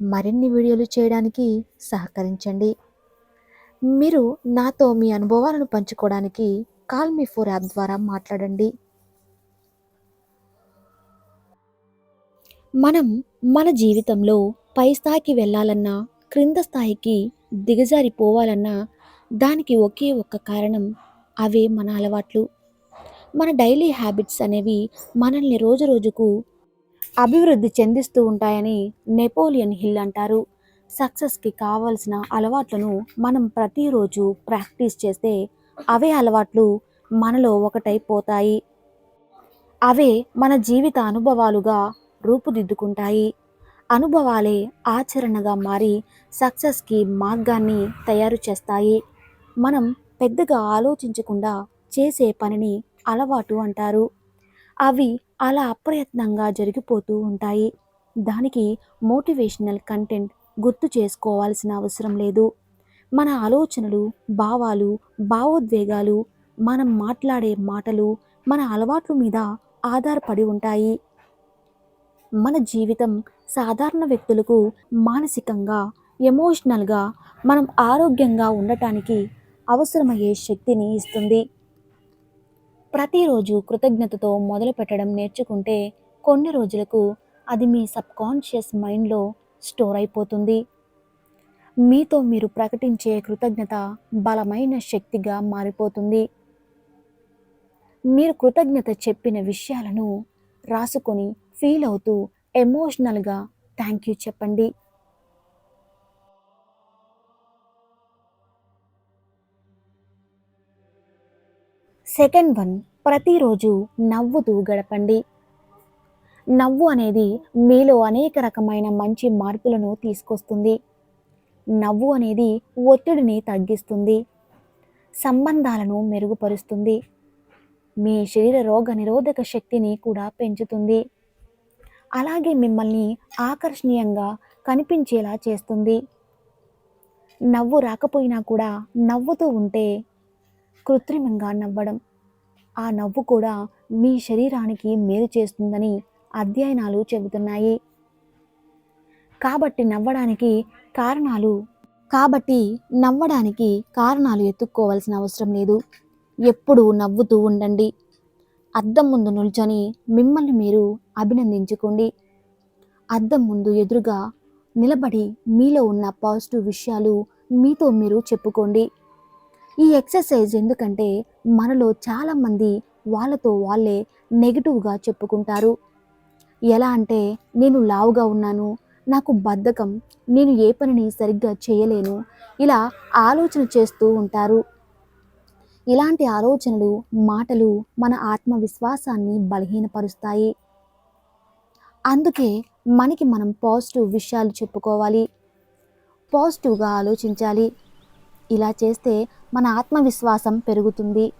మరిన్ని వీడియోలు చేయడానికి సహకరించండి. మీరు నాతో మీ అనుభవాలను పంచుకోవడానికి కాల్ మీ ఫోర్ యాప్ ద్వారా మాట్లాడండి. మనం మన జీవితంలో పై స్థాయికి వెళ్ళాలన్నా క్రింద స్థాయికి దిగజారిపోవాలన్నా దానికి ఒకే ఒక్క కారణం అవే మన అలవాట్లు. మన డైలీ హ్యాబిట్స్ అనేవి మనల్ని రోజు రోజుకు అభివృద్ధి చెందిస్తూ ఉంటాయని నెపోలియన్ హిల్ అంటారు. సక్సెస్కి కావలసిన అలవాట్లను మనం ప్రతిరోజు ప్రాక్టీస్ చేస్తే అవే అలవాట్లు మనలో ఒకటైపోతాయి. అవే మన జీవిత అనుభవాలుగా రూపుదిద్దుకుంటాయి. అనుభవాలే ఆచరణగా మారి సక్సెస్కి మార్గాన్ని తయారు చేస్తాయి. మనం పెద్దగా ఆలోచించకుండా చేసే పనిని అలవాటు అంటారు. అవి అలా అప్రయత్నంగా జరిగిపోతూ ఉంటాయి. దానికి మోటివేషనల్ కంటెంట్ గుర్తు చేసుకోవాల్సిన అవసరం లేదు. మన ఆలోచనలు భావాలు భావోద్వేగాలు మనం మాట్లాడే మాటలు మన అలవాట్ల మీద ఆధారపడి ఉంటాయి. మన జీవితం సాధారణ వ్యక్తులకు మానసికంగా ఎమోషనల్గా మనం ఆరోగ్యంగా ఉండటానికి అవసరమయ్యే శక్తిని ఇస్తుంది. ప్రతిరోజు కృతజ్ఞతతో మొదలు పెట్టడం నేర్చుకుంటే కొన్ని రోజులకు అది మీ సబ్కాన్షియస్ మైండ్లో స్టోర్ అయిపోతుంది. మీతో మీరు ప్రకటించే కృతజ్ఞత బలమైన శక్తిగా మారిపోతుంది. మీరు కృతజ్ఞత చెప్పిన విషయాలను రాసుకొని ఫీల్ అవుతూ ఎమోషనల్గా థ్యాంక్ యూ చెప్పండి. సెకండ్ వన్ ప్రతిరోజు నవ్వుతూ గడపండి నవ్వు అనేది మీలో అనేక రకమైన మంచి మార్పులను తీసుకొస్తుంది. నవ్వు అనేది ఒత్తిడిని తగ్గిస్తుంది. సంబంధాలను మెరుగుపరుస్తుంది. మీ శరీర రోగ నిరోధక శక్తిని కూడా పెంచుతుంది. అలాగే మిమ్మల్ని ఆకర్షణీయంగా కనిపించేలా చేస్తుంది. నవ్వు రాకపోయినా కూడా నవ్వుతూ ఉంటే కృత్రిమంగా నవ్వడం ఆ నవ్వు కూడా మీ శరీరానికి మేలు చేస్తుందని అధ్యయనాలు చెబుతున్నాయి. కాబట్టి నవ్వడానికి కారణాలు కాబట్టి నవ్వడానికి కారణాలు ఎత్తుక్కోవాల్సిన అవసరం లేదు. ఎప్పుడూ నవ్వుతూ ఉండండి. అద్దం ముందు నిల్చొని మిమ్మల్ని మీరు అభినందించుకోండి. అద్దం ముందు ఎదురుగా నిలబడి మీలో ఉన్న పాజిటివ్ విషయాలు మీతో మీరు చెప్పుకోండి. ఈ ఎక్సర్సైజ్ ఎందుకంటే మనలో చాలామంది వాళ్ళతో వాళ్ళే నెగిటివ్గా చెప్పుకుంటారు. ఎలా అంటే నేను లావుగా ఉన్నాను నాకు బద్ధకం నేను ఏ పనిని సరిగ్గా చేయలేను ఇలా ఆలోచన చేస్తూ ఉంటారు. ఇలాంటి ఆలోచనలు మాటలు మన ఆత్మవిశ్వాసాన్ని బలహీనపరుస్తాయి. అందుకే మనకి మనం పాజిటివ్ విషయాలు చెప్పుకోవాలి. పాజిటివ్గా ఆలోచించాలి. ఇలా చేస్తే మన ఆత్మవిశ్వాసం పెరుగుతుంది.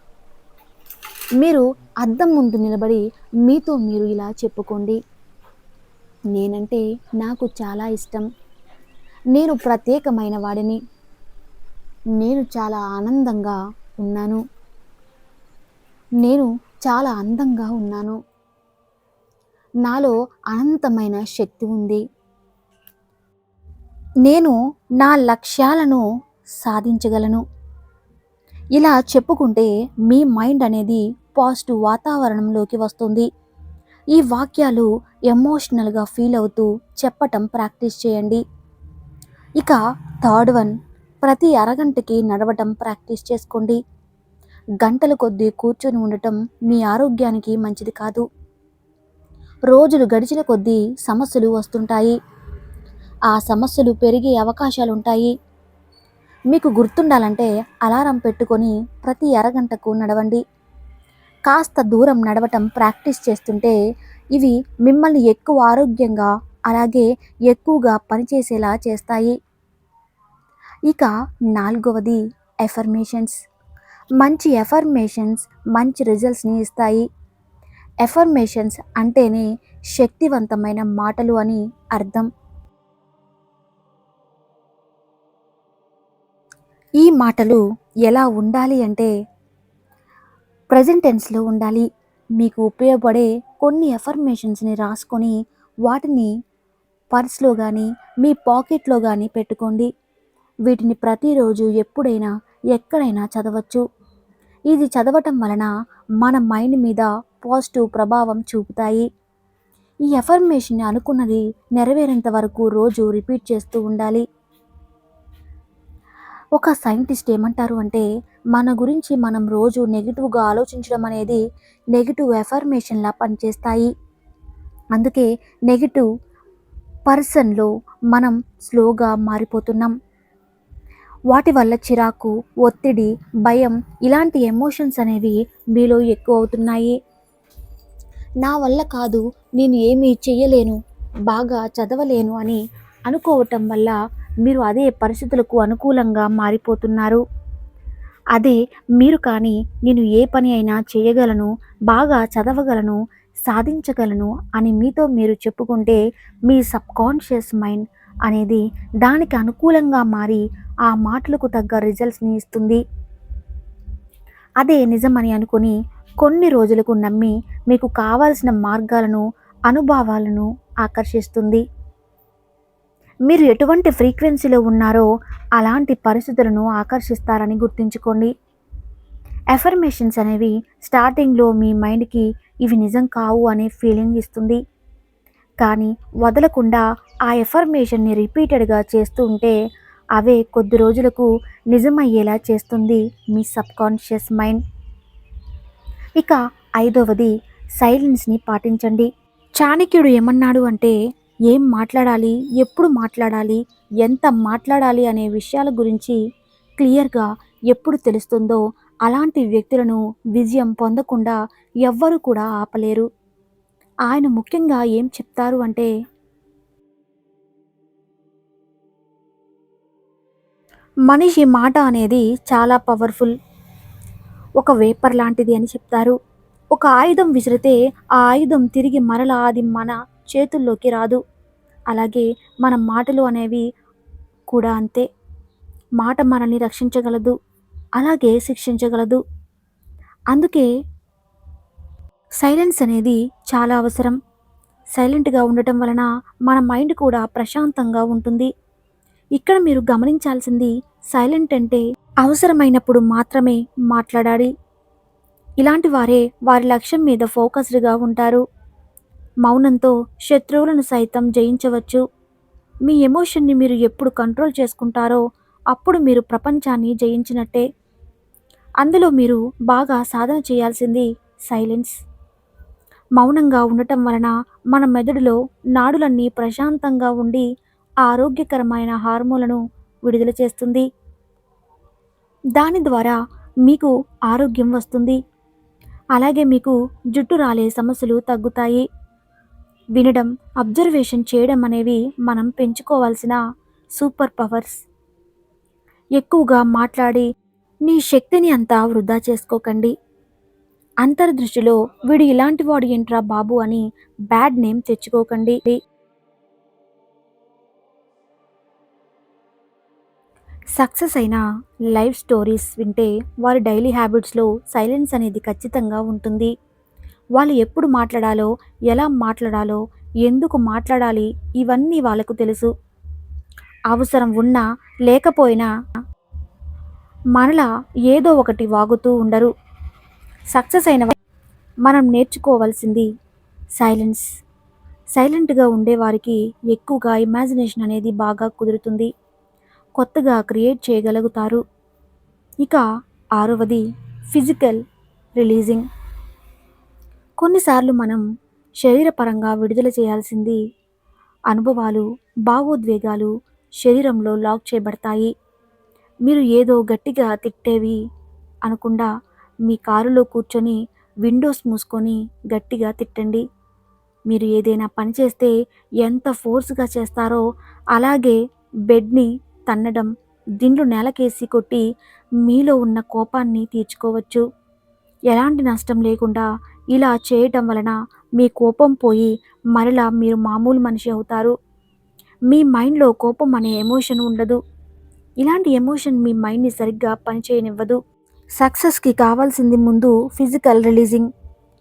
మీరు అద్దం ముందు నిలబడి మీతో మీరు ఇలా చెప్పుకోండి. నేనంటే నాకు చాలా ఇష్టం. నేను ప్రత్యేకమైన వాడిని. నేను చాలా ఆనందంగా ఉన్నాను. నేను చాలా అందంగా ఉన్నాను. నాలో అనంతమైన శక్తి ఉంది. నేను నా లక్ష్యాలను సాధించగలను. ఇలా చెప్పుకుంటే మీ మైండ్ అనేది పాజిటివ్ వాతావరణంలోకి వస్తుంది. ఈ వాక్యాలు ఎమోషనల్గా ఫీల్ అవుతూ చెప్పటం ప్రాక్టీస్ చేయండి. ఇక థర్డ్ వన్ ప్రతి అరగంటకి నడవటం ప్రాక్టీస్ చేసుకోండి. గంటల కొద్దీ కూర్చొని ఉండటం మీ ఆరోగ్యానికి మంచిది కాదు. రోజులు గడిచిన కొద్దీ సమస్యలు వస్తుంటాయి. ఆ సమస్యలు పెరిగే అవకాశాలు ఉంటాయి మీకు గుర్తుండాలంటే అలారం పెట్టుకొని ప్రతి అరగంటకు నడవండి. కాస్త దూరం నడవటం ప్రాక్టీస్ చేస్తుంటే ఇవి మిమ్మల్ని ఎక్కువ ఆరోగ్యంగా అలాగే ఎక్కువగా పనిచేసేలా చేస్తాయి. ఇక నాలుగవది ఎఫర్మేషన్స్ మంచి ఎఫర్మేషన్స్ మంచి రిజల్ట్స్ని ఇస్తాయి. ఎఫర్మేషన్స్ అంటేనే శక్తివంతమైన మాటలు అని అర్థం. ఈ మాటలు ఎలా ఉండాలి అంటే ప్రజెంట్ టెన్స్లో ఉండాలి. మీకు ఉపయోగపడే కొన్ని ఎఫర్మేషన్స్ని రాసుకొని వాటిని పర్స్లో కానీ మీ పాకెట్లో కానీ పెట్టుకోండి. వీటిని ప్రతిరోజు ఎప్పుడైనా ఎక్కడైనా చదవచ్చు. ఇది చదవటం వలన మన మైండ్ మీద పాజిటివ్ ప్రభావం చూపుతాయి. ఈ ఎఫర్మేషన్ అనుకున్నది నెరవేరేంత వరకు రోజు రిపీట్ చేస్తూ ఉండాలి. ఒక సైంటిస్ట్ ఏమంటారు అంటే మన గురించి మనం రోజు నెగిటివ్గా ఆలోచించడం అనేది నెగిటివ్ ఎఫర్మేషన్లా పనిచేస్తాయి. అందుకే నెగిటివ్ పర్సన్లో మనం స్లోగా మారిపోతున్నాం. వాటి వల్ల చిరాకు ఒత్తిడి భయం ఇలాంటి ఎమోషన్స్ అనేవి మీలో ఎక్కువ అవుతున్నాయి. నా వల్ల కాదు నేను ఏమీ చెయ్యలేను బాగా చదవలేను అని అనుకోవటం వల్ల మీరు అదే పరిస్థితులకు అనుకూలంగా మారిపోతున్నారు. అదే మీరు కానీ నేను ఏ పని అయినా చేయగలను బాగా చదవగలను సాధించగలను అని మీతో మీరు చెప్పుకుంటే మీ సబ్కాన్షియస్ మైండ్ అనేది దానికి అనుకూలంగా మారి ఆ మాటలకు తగ్గ రిజల్ట్స్ని ఇస్తుంది. అదే నిజమని అనుకుని కొన్ని రోజులకు నమ్మి మీకు కావాల్సిన మార్గాలను అనుభవాలను ఆకర్షిస్తుంది. మీరు ఎటువంటి ఫ్రీక్వెన్సీలో ఉన్నారో అలాంటి పరిస్థితులను ఆకర్షిస్తారని గుర్తుంచుకోండి. ఎఫర్మేషన్స్ అనేవి స్టార్టింగ్లో మీ మైండ్కి ఇవి నిజం కావు అనే ఫీలింగ్ ఇస్తుంది. కానీ వదలకుండా ఆ ఎఫర్మేషన్ని రిపీటెడ్గా చేస్తూ ఉంటే అవే కొద్ది రోజులకు నిజమయ్యేలా చేస్తుంది మీ సబ్కాన్షియస్ మైండ్. ఇక ఐదవది సైలెన్స్ని పాటించండి. చాణక్యుడు ఏమన్నాడు అంటే ఏం మాట్లాడాలి? ఎప్పుడు మాట్లాడాలి? ఎంత మాట్లాడాలి అనే విషయాల గురించి క్లియర్గా ఎప్పుడు తెలుస్తుందో అలాంటి వ్యక్తులను విజయం పొందకుండా ఎవ్వరూ కూడా ఆపలేరు. ఆయన ముఖ్యంగా ఏం చెప్తారు అంటే మనిషి మాట అనేది చాలా పవర్ఫుల్. ఒక వేపర్ లాంటిది అని చెప్తారు. ఒక ఆయుధం విసిరితే ఆ ఆయుధం తిరిగి మరలా అది మన చేతుల్లోకి రాదు. అలాగే మన మాటలు అనేవి కూడా అంతే. మాట మనల్ని రక్షించగలదు అలాగే శిక్షించగలదు. అందుకే సైలెన్స్ అనేది చాలా అవసరం. సైలెంట్గా ఉండటం వలన మన మైండ్ కూడా ప్రశాంతంగా ఉంటుంది. ఇక్కడ మీరు గమనించాల్సింది సైలెంట్ అంటే అవసరమైనప్పుడు మాత్రమే మాట్లాడాలి. ఇలాంటి వారే వారి లక్ష్యం మీద ఫోకస్డ్గా ఉంటారు. మౌనంతో శత్రువులను సైతం జయించవచ్చు. మీ ఎమోషన్ని మీరు ఎప్పుడు కంట్రోల్ చేసుకుంటారో అప్పుడు మీరు ప్రపంచాన్ని జయించినట్టే. అందులో మీరు బాగా సాధన చేయాల్సింది సైలెన్స్. మౌనంగా ఉండటం వలన మన మెదడులో నాడులన్నీ ప్రశాంతంగా ఉండి ఆరోగ్యకరమైన హార్మోన్లను విడుదల చేస్తుంది. దాని ద్వారా మీకు ఆరోగ్యం వస్తుంది. అలాగే మీకు జుట్టు రాలే సమస్యలు తగ్గుతాయి. వినడం అబ్జర్వేషన్ చేయడం అనేవి మనం పెంచుకోవాల్సిన సూపర్ పవర్స్. ఎక్కువగా మాట్లాడి నీ శక్తిని అంతా వృధా చేసుకోకండి. అంతర్దృష్టిలో వీడు ఇలాంటి వాడు ఏంట్రా బాబు అని బ్యాడ్ నేమ్ తెచ్చుకోకండి. సక్సెస్ అయిన లైఫ్ స్టోరీస్ వింటే వారి డైలీ హ్యాబిట్స్లో సైలెన్స్ అనేది ఖచ్చితంగా ఉంటుంది. వాళ్ళు ఎప్పుడు మాట్లాడాలో ఎలా మాట్లాడాలో ఎందుకు మాట్లాడాలి ఇవన్నీ వాళ్ళకు తెలుసు. అవసరం ఉన్నా లేకపోయినా మనలా ఏదో ఒకటి వాగుతూ ఉండరు. సక్సెస్ అయిన మనం నేర్చుకోవాల్సింది సైలెన్స్. సైలెంట్గా ఉండేవారికి ఎక్కువగా ఇమాజినేషన్ అనేది బాగా కుదురుతుంది. కొత్తగా క్రియేట్ చేయగలుగుతారు. ఇక ఆరవది ఫిజికల్ రిలీజింగ్. కొన్నిసార్లు మనం శరీరపరంగా విడుదల చేయాల్సింది అనుభవాలు భావోద్వేగాలు శరీరంలో లాక్ చేయబడతాయి. మీరు ఏదో గట్టిగా తిట్టేవి అనకుండా మీ కారులో కూర్చొని విండోస్ మూసుకొని గట్టిగా తిట్టండి. మీరు ఏదైనా పని చేస్తే ఎంత ఫోర్స్గా చేస్తారో అలాగే బెడ్ని తన్నడం దిండ్లు నేలకేసి కొట్టి మీలో ఉన్న కోపాన్ని తీర్చుకోవచ్చు. ఎలాంటి నష్టం లేకుండా ఇలా చేయటం వలన మీ కోపం పోయి మరలా మీరు మామూలు మనిషి అవుతారు. మీ మైండ్లో కోపం అనే ఎమోషన్ ఉండదు. ఇలాంటి ఎమోషన్ మీ మైండ్ని సరిగ్గా పనిచేయనివ్వదు. సక్సెస్కి కావాల్సింది ముందు ఫిజికల్ రిలీజింగ్.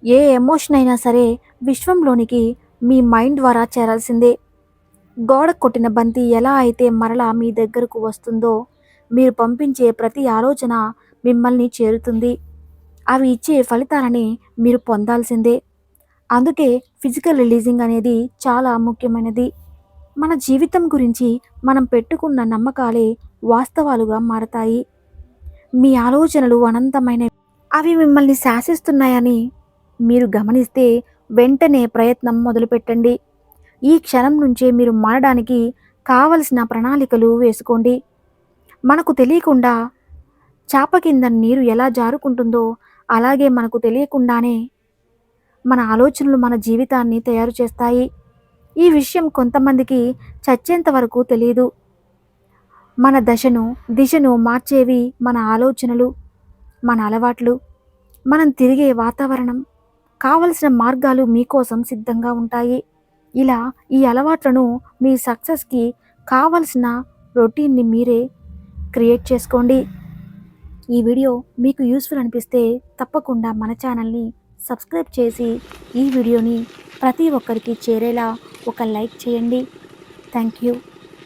ఏ ఎమోషన్ అయినా సరే విశ్వంలోనికి మీ మైండ్ ద్వారా చేరాల్సిందే. గోడ కొట్టిన బంతి ఎలా అయితే మరలా మీ దగ్గరకు వస్తుందో మీరు పంపించే ప్రతి ఆలోచన మిమ్మల్ని చేరుతుంది. అవి ఇచ్చే ఫలితాలని మీరు పొందాల్సిందే. అందుకే ఫిజికల్ రిలీజింగ్ అనేది చాలా ముఖ్యమైనది. మన జీవితం గురించి మనం పెట్టుకున్న నమ్మకాలే వాస్తవాలుగా మారతాయి. మీ ఆలోచనలు అనంతమైనవి అవి మిమ్మల్ని శాసిస్తున్నాయని మీరు గమనిస్తే వెంటనే ప్రయత్నం మొదలుపెట్టండి. ఈ క్షణం నుంచే మీరు మారడానికి కావలసిన ప్రణాళికలు వేసుకోండి. మనకు తెలియకుండా చాప కింద నీరు ఎలా జారుకుంటుందో అలాగే మనకు తెలియకుండానే మన ఆలోచనలు మన జీవితాన్ని తయారు చేస్తాయి. ఈ విషయం కొంతమందికి చచ్చేంత వరకు తెలియదు మన దశను దిశను మార్చేవి మన ఆలోచనలు మన అలవాట్లు మనం తిరిగే వాతావరణం. కావలసిన మార్గాలు మీకోసం సిద్ధంగా ఉంటాయి. ఇలా ఈ అలవాట్లను మీ సక్సెస్కి కావలసిన రొటీన్ని మీరే క్రియేట్ చేసుకోండి. ఈ వీడియో మీకు యూస్ఫుల్ అనిపిస్తే తప్పకుండా మన ఛానల్ని సబ్స్క్రైబ్ చేసి ఈ వీడియోని ప్రతి ఒక్కరికి చేరేలా ఒక లైక్ చేయండి. Thank you.